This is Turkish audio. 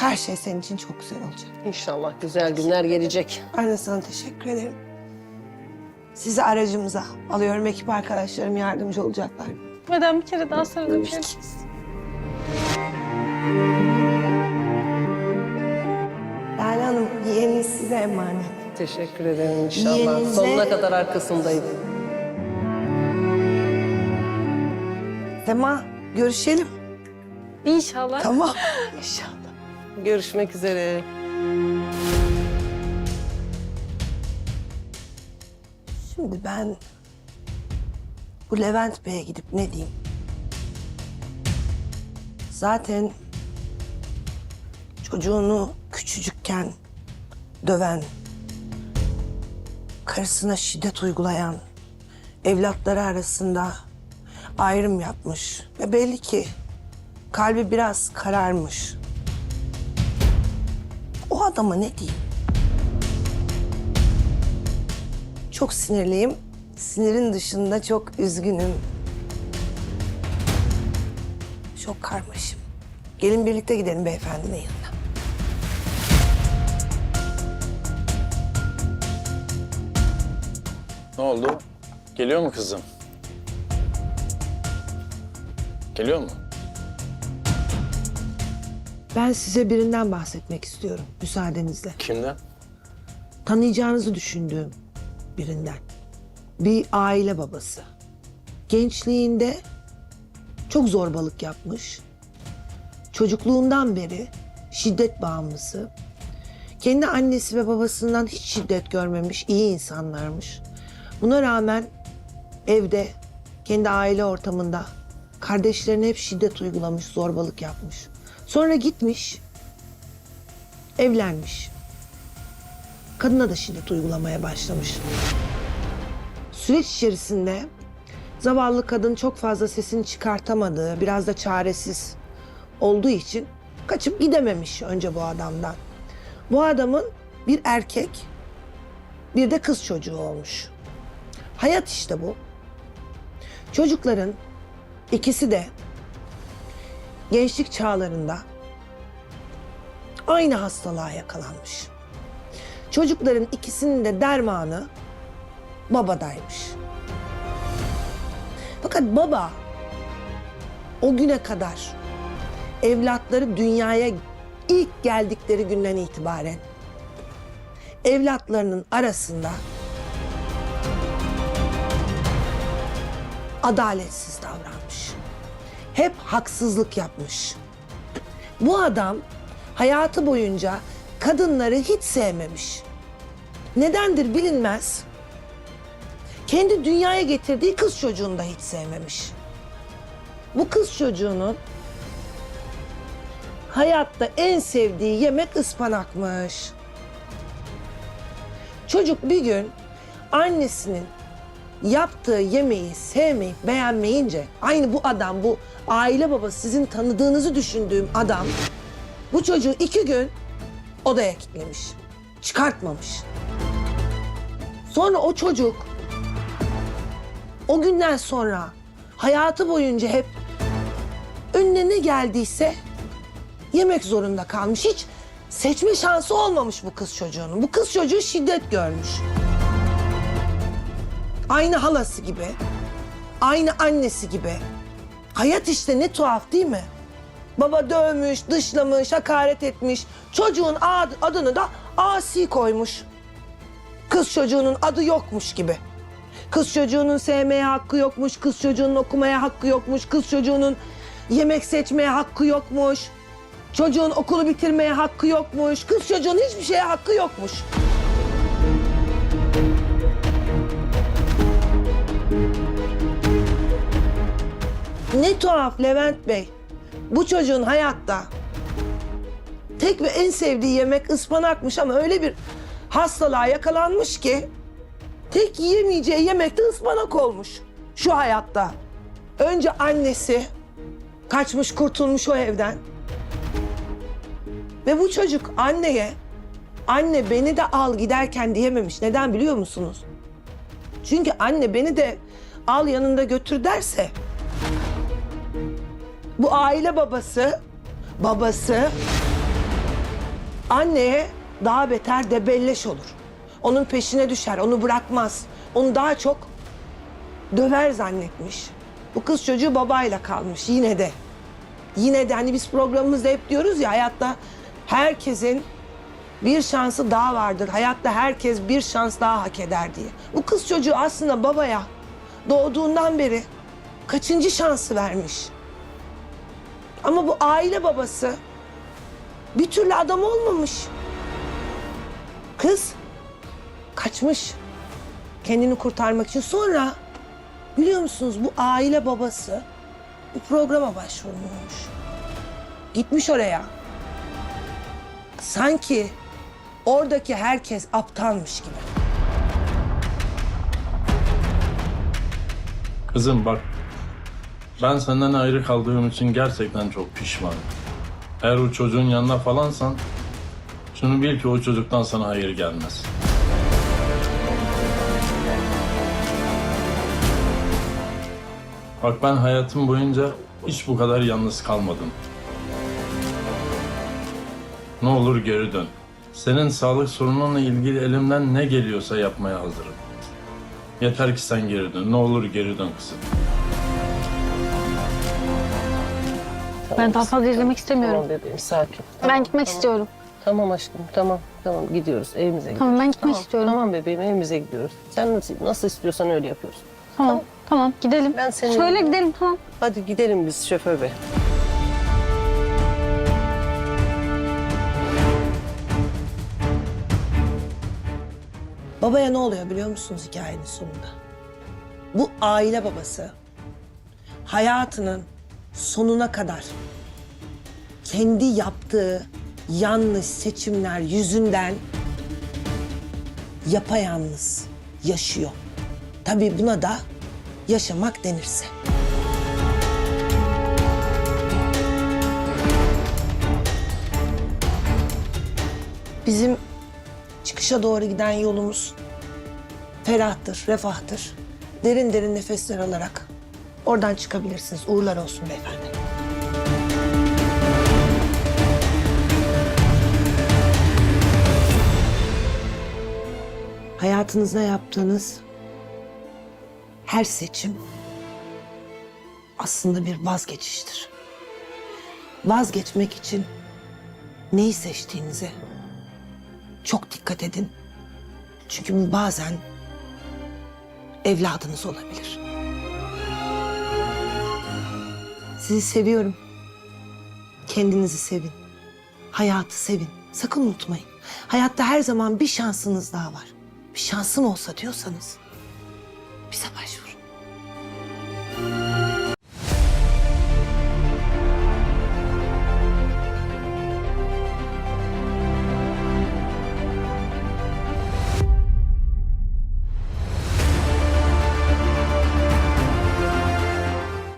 Her şey senin için çok güzel olacak. İnşallah güzel günler gelecek. De sana teşekkür ederim. Sizi aracımıza alıyorum. Ekip arkadaşlarım yardımcı olacaklar. Neden bir kere daha sarılabiliriz? Lale Hanım, yeğeniniz size emanet. Teşekkür ederim inşallah. Yeğeninize- Sonuna kadar arkasındayım. Sema, görüşelim. İnşallah. Tamam. İnşallah. Görüşmek üzere. Şimdi ben bu Levent Bey'e gidip ne diyeyim? Zaten çocuğunu küçücükken döven, karısına şiddet uygulayan, evlatları arasında ayrım yapmış. Ve belli ki kalbi biraz kararmış. O adama ne diyeyim? Çok sinirliyim. Sinirin dışında çok üzgünüm. Çok karmaşım. Gelin birlikte gidelim beyefendinin yanına. Ne oldu? Geliyor mu kızım? Geliyor mu? Ben size birinden bahsetmek istiyorum müsaadenizle. Kimden? Tanıyacağınızı düşündüğüm birinden. Bir aile babası. Gençliğinde çok zorbalık yapmış. Çocukluğundan beri şiddet bağımlısı. Kendi annesi ve babasından hiç şiddet görmemiş, iyi insanlarmış. Buna rağmen evde, kendi aile ortamında kardeşlerine hep şiddet uygulamış, zorbalık yapmış. Sonra gitmiş, evlenmiş kadına da şiddet uygulamaya başlamış. Süreç içerisinde zavallı kadın çok fazla sesini çıkartamadığı, biraz da çaresiz olduğu için kaçıp gidememiş önce bu adamdan. Bu adamın bir erkek, bir de kız çocuğu olmuş. Hayat işte bu. Çocukların ikisi de gençlik çağlarında aynı hastalığa yakalanmış. Çocukların ikisinin de dermanı babadaymış. Fakat baba o güne kadar evlatları dünyaya ilk geldikleri günden itibaren evlatlarının arasında adaletsiz davranmış. Hep haksızlık yapmış. Bu adam hayatı boyunca kadınları hiç sevmemiş. Nedendir bilinmez. Kendi dünyaya getirdiği kız çocuğunu da hiç sevmemiş. Bu kız çocuğunun hayatta en sevdiği yemek ıspanakmış. Çocuk bir gün annesinin yaptığı yemeği sevmeyip beğenmeyince aynı bu adam bu aile babası sizin tanıdığınızı düşündüğüm adam bu çocuğu iki gün odaya kilitlemiş. Çıkartmamış. Sonra o çocuk o günden sonra hayatı boyunca hep önüne ne geldiyse yemek zorunda kalmış. Hiç seçme şansı olmamış bu kız çocuğunun. Bu kız çocuğu şiddet görmüş. Aynı halası gibi, aynı annesi gibi. Hayat işte ne tuhaf değil mi? Baba dövmüş, dışlamış, hakaret etmiş. Çocuğun ad- adını da Asi koymuş. Kız çocuğunun adı yokmuş gibi. Kız çocuğunun sevmeye hakkı yokmuş, kız çocuğunun okumaya hakkı yokmuş, kız çocuğunun yemek seçmeye hakkı yokmuş. Çocuğun okulu bitirmeye hakkı yokmuş, kız çocuğun hiçbir şeye hakkı yokmuş. Ne tuhaf Levent Bey. Bu çocuğun hayatta tek ve en sevdiği yemek ıspanakmış ama öyle bir hastalığa yakalanmış ki tek yiyemeyeceği yemek de ıspanak olmuş şu hayatta. Önce annesi kaçmış kurtulmuş o evden. Ve bu çocuk anneye anne beni de al giderken diyememiş. Neden biliyor musunuz? Çünkü anne beni de al yanında götür derse bu aile babası babası anneye daha beter debelleş olur. Onun peşine düşer, onu bırakmaz. Onu daha çok döver zannetmiş. Bu kız çocuğu babayla kalmış yine de. Yine de hani biz programımızda hep diyoruz ya hayatta herkesin bir şansı daha vardır. Hayatta herkes bir şans daha hak eder diye. Bu kız çocuğu aslında babaya doğduğundan beri kaçıncı şansı vermiş. Ama bu aile babası bir türlü adam olmamış. Kız kaçmış kendini kurtarmak için. Sonra biliyor musunuz bu aile babası bir programa başvurmuş. Gitmiş oraya. Sanki oradaki herkes aptalmış gibi. Kızım bak, ben senden ayrı kaldığım için gerçekten çok pişmanım. Eğer o çocuğun yanına falansan, şunu bil ki o çocuktan sana hayır gelmez. Bak ben hayatım boyunca hiç bu kadar yalnız kalmadım. Ne olur geri dön. Senin sağlık sorununla ilgili elimden ne geliyorsa yapmaya hazırım. Yeter ki sen geri dön. Ne olur geri dön kızım. Ben daha fazla izlemek istemiyorum. Tamam bebeğim sakin. Ben gitmek istiyorum. Tamam aşkım tamam tamam gidiyoruz evimize gidiyoruz. Tamam ben gitmek Tamam, istiyorum. Tamam bebeğim evimize gidiyoruz. Sen nasıl, nasıl istiyorsan öyle yapıyoruz. Tamam. Tamam gidelim. Ben seni- Şöyle gidelim tamam. Hadi gidelim biz şoför bey. Babaya ne oluyor biliyor musunuz hikayenin sonunda? Bu aile babası hayatının sonuna kadar kendi yaptığı yanlış seçimler yüzünden yapayalnız yaşıyor. Tabii buna da yaşamak denirse. Bizim çıkışa doğru giden yolumuz ferahtır, refahtır. Derin derin nefesler alarak oradan çıkabilirsiniz. Uğurlar olsun beyefendi. Hayatınızda yaptığınız her seçim aslında bir vazgeçiştir. Vazgeçmek için neyi seçtiğinize çok dikkat edin. Çünkü bazen evladınız olabilir. Sizi seviyorum. Kendinizi sevin. Hayatı sevin. Sakın unutmayın. Hayatta her zaman bir şansınız daha var. Bir şansım olsa diyorsanız